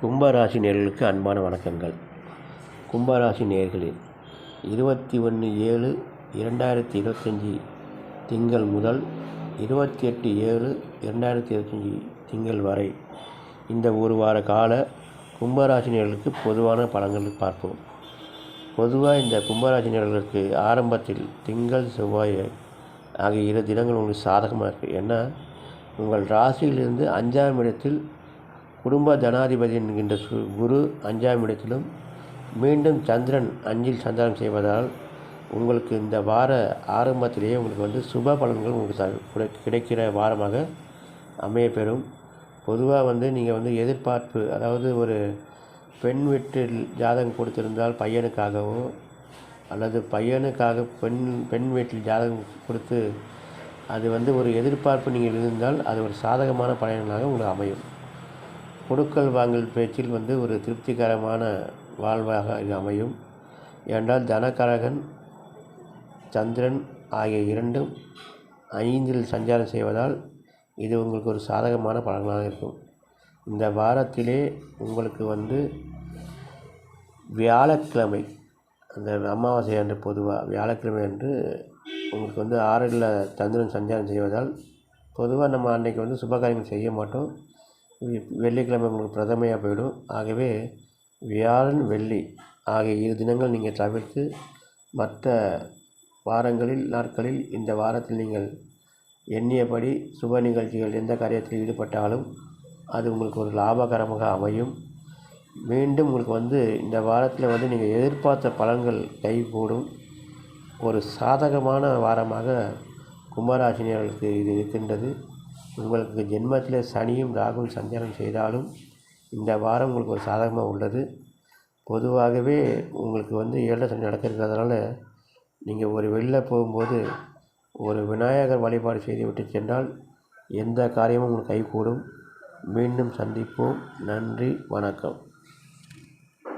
கும்பராசி நேர்களுக்கு அன்பான வணக்கங்கள். கும்பராசி நேர்களில் இருபத்தி ஒன்று ஏழு இரண்டாயிரத்தி இருபத்தஞ்சி திங்கள் முதல் இருபத்தி எட்டு ஏழு இரண்டாயிரத்தி இருபத்தஞ்சி திங்கள் வரை இந்த ஒரு வார கால கும்பராசி நேர்களுக்கு பொதுவான பலன்கள் பார்ப்போம். பொதுவாக இந்த கும்பராசி நேர்களுக்கு ஆரம்பத்தில் திங்கள் செவ்வாய் ஆகிய இரு தினங்கள் உங்களுக்கு சாதகமாக இருக்குது ஏன்னா உங்கள் ராசியிலிருந்து அஞ்சாம் இடத்தில் குடும்ப ஜனாதிபதி என்கின்ற குரு அஞ்சாம் இடத்திலும் மீண்டும் சந்திரன் அஞ்சில் சஞ்சாரம் செய்வதால் உங்களுக்கு இந்த வார ஆரம்பத்திலேயே உங்களுக்கு வந்து சுப பலன்கள் உங்களுக்கு கிடை கிடைக்கிற வாரமாக அமையப்பெறும் பொதுவாக வந்து நீங்கள் வந்து எதிர்பார்ப்பு அதாவது ஒரு பெண் வீட்டில் ஜாதகம் கொடுத்திருந்தால் பையனுக்காகவோ அல்லது பையனுக்காக பெண் பெண் வீட்டில் ஜாதகம் கொடுத்து அது வந்து ஒரு எதிர்பார்ப்பு நீங்கள் இருந்தால் அது ஒரு சாதகமான பலன்களாக உங்களுக்கு அமையும். கொடுக்கல் வாங்கல் பேச்சில் வந்து ஒரு திருப்திகரமான வாழ்வாக இது அமையும். ஏனென்றால் தனகரகன் சந்திரன் ஆகிய இரண்டும் ஐந்தில் சஞ்சாரம் செய்வதால் இது உங்களுக்கு ஒரு சாதகமான பலன்களாக இருக்கும். இந்த வாரத்திலே உங்களுக்கு வந்து வியாழக்கிழமை அந்த அமாவாசை அன்று பொதுவாக வியாழக்கிழமை அன்று உங்களுக்கு வந்து ஆறில் சந்திரன் சஞ்சாரம் செய்வதால் பொதுவாக நம்ம அன்றைக்கி வந்து சுபகாரியங்கள் செய்ய மாட்டோம். வெள்ளிக்கிழமை உங்களுக்கு பிரதமையாக போயிடும். ஆகவே வியாழன் வெள்ளி ஆகிய இரு தினங்கள் நீங்கள் தவிர்த்து மற்ற வாரங்களில் நாட்களில் இந்த வாரத்தில் நீங்கள் எண்ணியபடி சுப நிகழ்ச்சிகள் எந்த காரியத்தில் ஈடுபட்டாலும் அது உங்களுக்கு ஒரு லாபகரமாக அமையும். மீண்டும் உங்களுக்கு வந்து இந்த வாரத்தில் வந்து நீங்கள் எதிர்பார்த்த பலன்கள் கைகூடும். ஒரு சாதகமான வாரமாக கும்பராசினியர்களுக்கு இது இருக்கின்றது. உங்களுக்கு ஜென்மத்தில் சனியும் ராகுவும் சஞ்சாரம் செய்தாலும் இந்த வாரம் உங்களுக்கு ஒரு சாதகமாக உள்ளது. பொதுவாகவே உங்களுக்கு வந்து ஏழரை சனி நடக்கிறதுனால நீங்கள் ஒரு வெளியில் போகும்போது ஒரு விநாயகர் வழிபாடு செய்துவிட்டு சென்றால் எந்த காரியமும் உங்களுக்கு கைகூடும் மீண்டும் சந்திப்போம். நன்றி. வணக்கம்.